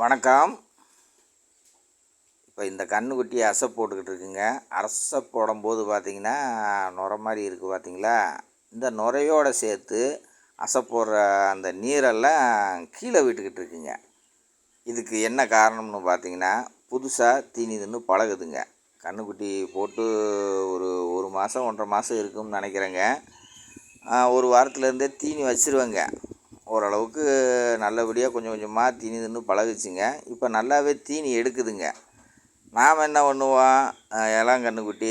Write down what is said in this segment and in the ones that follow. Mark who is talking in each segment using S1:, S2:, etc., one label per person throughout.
S1: வணக்கம். இப்போ இந்த கன்றுக்குட்டி அசை போட்டுக்கிட்டு இருக்குங்க. அரசை போடும்போது பார்த்திங்கன்னா நுர மாதிரி இருக்குது பார்த்திங்களா இந்த நுரையோடு சேர்த்து அசை போடுற அந்த நீரெல்லாம் கீழே விட்டுக்கிட்டு இருக்குங்க. இதுக்கு என்ன காரணம்னு பார்த்திங்கன்னா புதுசாக தீனிதுன்னு பழகுதுங்க. கன்றுக்குட்டி போட்டு ஒரு ஒரு மாதம் ஒன்றரை மாதம் இருக்கும்னு நினைக்கிறேங்க. ஒரு வாரத்துலேருந்தே தீனி வச்சிருவேங்க. ஓரளவுக்கு நல்லபடியாக கொஞ்சம் கொஞ்சமாக தீனி தின்னு பழகுச்சுங்க. இப்போ நல்லாவே தீனி எடுக்குதுங்க. நாம் என்ன பண்ணுவோம்? இளம் கன்றுக்குட்டி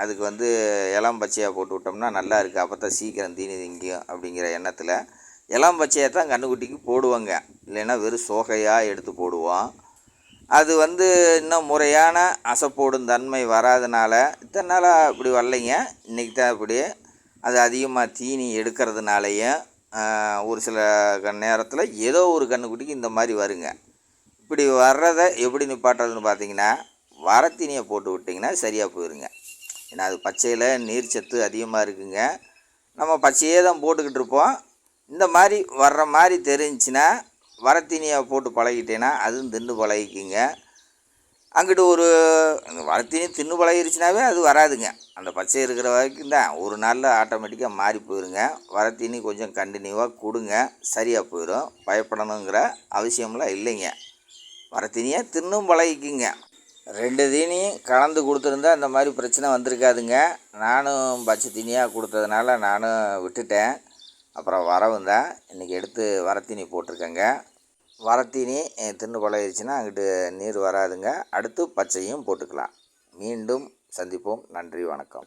S1: அதுக்கு வந்து இளம் பச்சையாக போட்டு விட்டோம்னா நல்லா இருக்குது அப்போ தான் சீக்கிரம் தீனி திங்கும் அப்படிங்கிற எண்ணத்தில் இளம் பச்சையாக தான் கன்றுக்குட்டிக்கு போடுவோங்க. இல்லைன்னா வெறும் சோகையாக எடுத்து போடுவோம். அது வந்து இன்னும் முறையான அசைப்போடும் தன்மை வராதனால இத்தனை நாளாக இப்படி வரலைங்க. இன்றைக்கி தான் இப்படி அது அதிகமாக தீனி எடுக்கிறதுனாலையும் ஒரு சில நேரத்தில் ஏதோ ஒரு கன்றுக்குட்டிக்கு இந்த மாதிரி வருங்க. இப்படி வர்றதை எப்படி நிப்பாட்டுறதுன்னு பார்த்தீங்கன்னா வரத்தீனியை போட்டு விட்டிங்கன்னா சரியாக போயிடுங்க ஏன்னா அது பச்சையில் நீர் சத்து அதிகமாக இருக்குங்க. நம்ம பச்சையே தான் போட்டுக்கிட்டு இருப்போம். இந்த மாதிரி வர்ற மாதிரி தெரிஞ்சுன்னா வரத்தீனியை போட்டு பழகிட்டேன்னா அதுவும் தின்னு பழகிக்குங்க. அங்கிட்டு ஒரு அந்த வரத்தீனி தின்னு பழகிருச்சுனாவே அது வராதுங்க. அந்த பச்சை இருக்கிற வரைக்கும் தான். ஒரு நாளில் ஆட்டோமேட்டிக்காக மாறி போயிருங்க. வரத்தீனி கொஞ்சம் கண்டினியூவாக கொடுங்க. சரியாக போயிடும். பயப்படணுங்கிற அவசியம்லாம் இல்லைங்க. வரத்தீனியை தின்னும் பழகிக்குங்க. ரெண்டு தீனியும் கலந்து கொடுத்துருந்தா அந்த மாதிரி பிரச்சனை வந்திருக்காதுங்க. நானும் பச்சை தீனியாக கொடுத்ததுனால நானும் விட்டுட்டேன். அப்புறம் வரவும் தான். இன்றைக்கி எடுத்து வரத்தீனி போட்டிருக்கேங்க. வரத்தீனி தின்னு பழகிருச்சுன்னா அங்கிட்டு நீர் வராதுங்க. அடுத்து பச்சையும் போட்டுக்கலாம். மீண்டும் சந்திப்போம். நன்றி வணக்கம்.